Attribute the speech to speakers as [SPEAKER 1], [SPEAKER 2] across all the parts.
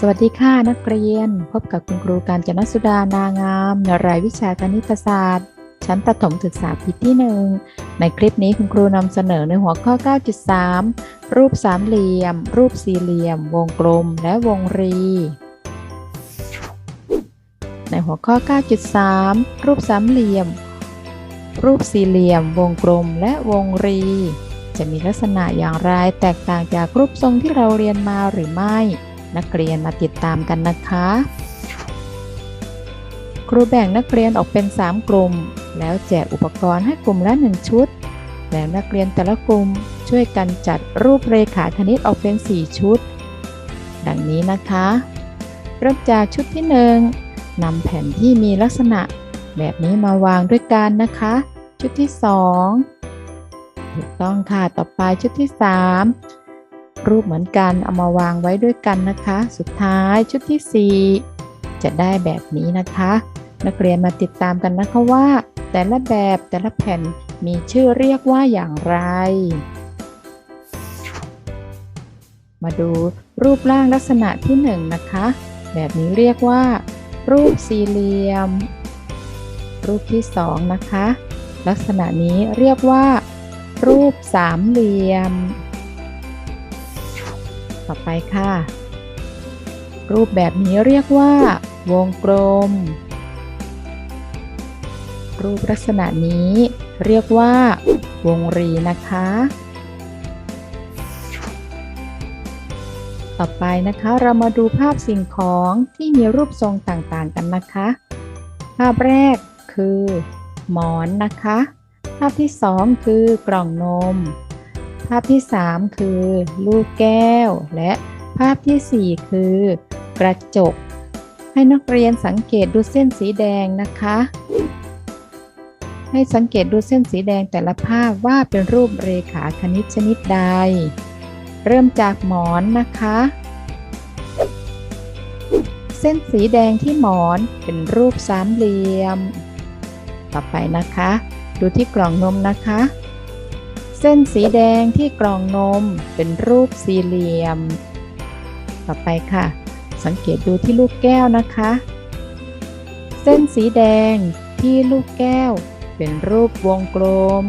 [SPEAKER 1] สวัสดีค่ะนักเรียน พบกับคุณครูการจนสุดานางามในรายวิชาคณิตศาสตร์ ชั้นประถมศึกษาปีที่หนึ่งในคลิปนี้คุณครูนำเสนอในหัวข้อ 9.3 รูปสามเหลี่ยม รูปสี่เหลี่ยม วงกลมและวงรี ในหัวข้อ 9.3 รูปสามเหลี่ยม รูปสี่เหลี่ยม วงกลมและวงรี จะมีลักษณะอย่างไรแตกต่างจากรูปทรงที่เราเรียนมาหรือไม่ นักเรียนมาติดตามกันนะคะ ครูแบ่งนักเรียนออกเป็น 3 กลุ่ม แล้วแจกอุปกรณ์ให้กลุ่มละ1ชุด แล้วนักเรียนแต่ละกลุ่มช่วยกันจัดรูปเรขาคณิตออกเป็น 4 ชุด ดังนี้นะคะ เริ่มจากชุดที่ 1นำแผ่นที่มีลักษณะ แบบนี้มาวางด้วยกันนะคะ ชุดที่ 2 ถูกต้องค่ะ ต่อไปชุดที่ 3 รูปเหมือนกันเอามาวางไว้ด้วยกันนะคะ สุดท้ายชุดที่ 4 จะได้แบบนี้นะคะ นักเรียนมาติดตามกันนะคะว่า แต่ละแบบแต่ละแผ่นมีชื่อเรียกว่าอย่างไร มาดูรูปร่างลักษณะที่ 1นงนะคะ แบบนี้เรียกว่า รูปสี่เหลี่ยม รูปที่ 2 นะคะ ลักษณะนี้เรียกว่า รูปสามเหลี่ยม ต่อไปค่ะ รูปแบบนี้เรียกว่า วงกลม รูปลักษณะนี้เรียกว่า วงรีนะคะ ต่อไปนะคะเรามาดูภาพสิ่งของที่มีรูปทรงต่างๆกันนะคะ ภาพแรกคือ หมอนนะคะ ภาพที่สองคือกล่องนมาพที่ 3 คือ ลูกแก้ว และภาพที่ 4 คือ กระจก ให้นักเรียนสังเกตดูเส้นสีแดงนะคะ ให้สังเกตดูเส้นสีแดงแต่ละภาพว่าเป็นรูปเรขาคณิตชนิดใด เริ่มจากหมอนนะคะ เส้นสีแดงที่หมอนเป็นรูปสามเหลี่ยม ต่อไปนะคะ ดูที่กล่องนมนะคะ ส้นสีแดงที่กล่องนมเป็นรูปสี่เหลี่ยม ต่อไปค่ะ สังเกตดูที่ลูกแก้วนะคะ เส้นสีแดงที่ลูกแก้ว เป็นรูปวงกลม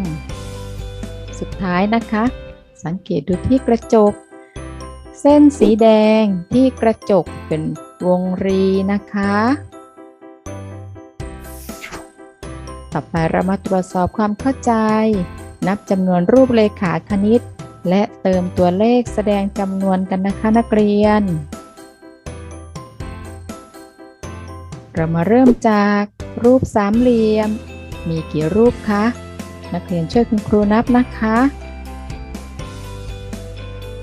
[SPEAKER 1] สุดท้ายนะคะ สังเกตดูที่กระจก เส้นสีแดงที่กระจกเป็นวงรีนะคะ ต่อไปเรามาตรวจสอบความเข้าใจ นับจำนวนรูปเลขาคณิต และเติมตัวเลขแสดงจำนวนกันนะคะนักเรียน เรามาเริ่มจากรูปสามเหลี่ยม มีกี่รูปคะ นักเรียนช่วยคุณครูนับนะคะ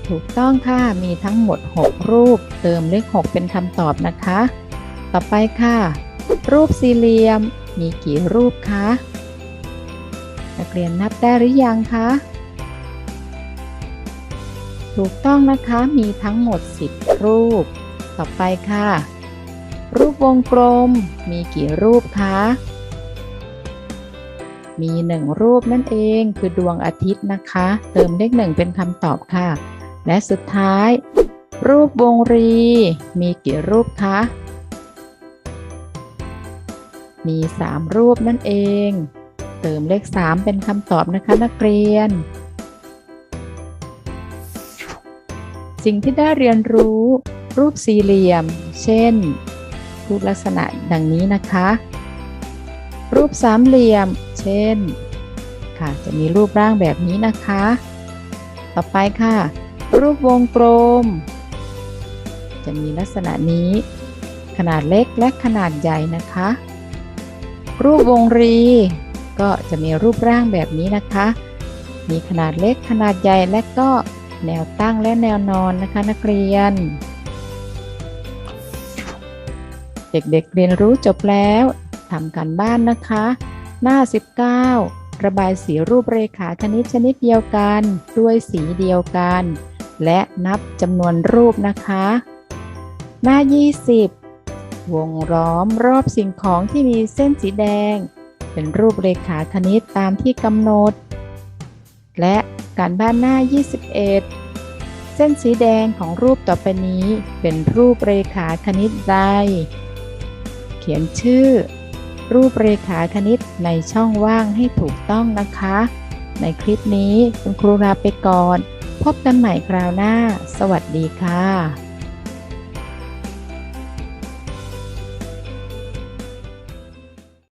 [SPEAKER 1] ถูกต้องค่ะ มีทั้งหมด 6 รูป เติมเลข 6 เป็นคำตอบนะคะ ต่อไปค่ะ รูปสี่เหลี่ยม มีกี่รูปคะ นักเรียนนับได้หรือยังคะ ถูกต้องนะคะมีทั้งหมด 10 รูป ต่อไปค่ะ รูปวงกลมมีกี่รูปคะมี1รูปนั่นเองคือดวงอาทิตย์นะคะ เติมเลข1เป็นคำตอบค่ะ และสุดท้าย รูปวงรี มีกี่รูปคะ มี 3 รูปนั่นเอง เติมเลข 3 เป็นคำตอบนะคะนักเรียน สิ่งที่ได้เรียนรู้รูปสี่เหลี่ยม เช่น รูปลักษณะดังนี้นะคะ รูปสามเหลี่ยม เช่น ค่ะ จะมีรูปร่างแบบนี้นะคะ ต่อไปค่ะ รูปวงกลม จะมีลักษณะนี้ ขนาดเล็กและขนาดใหญ่นะคะ รูปวงรี ก็จะมีรูปร่างแบบนี้นะคะ มีขนาดเล็กขนาดใหญ่และก็แนวตั้งและแนวนอนนะคะนักเรียน เด็กๆเรียนรู้จบแล้วทำการบ้านนะคะ หน้า 19 ระบายสีรูปเรขาคณิตชนิดเดียวกัน ด้วยสีเดียวกัน และนับจำนวนรูปนะคะ หน้า 20 วงล้อมรอบสิ่งของที่มีเส้นสีแดง เป็นรูปเรขาคณิตตามที่กำหนด และการบ้านหน้า 21 เส้นสีแดงของรูปต่อไปนี้เป็นรูปเรขาคณิตใด เขียนชื่อ รูปเรขาคณิตในช่องว่างให้ถูกต้องนะคะ ในคลิปนี้คุณครูลาไปก่อน พบกันใหม่คราวหน้า สวัสดีค่ะ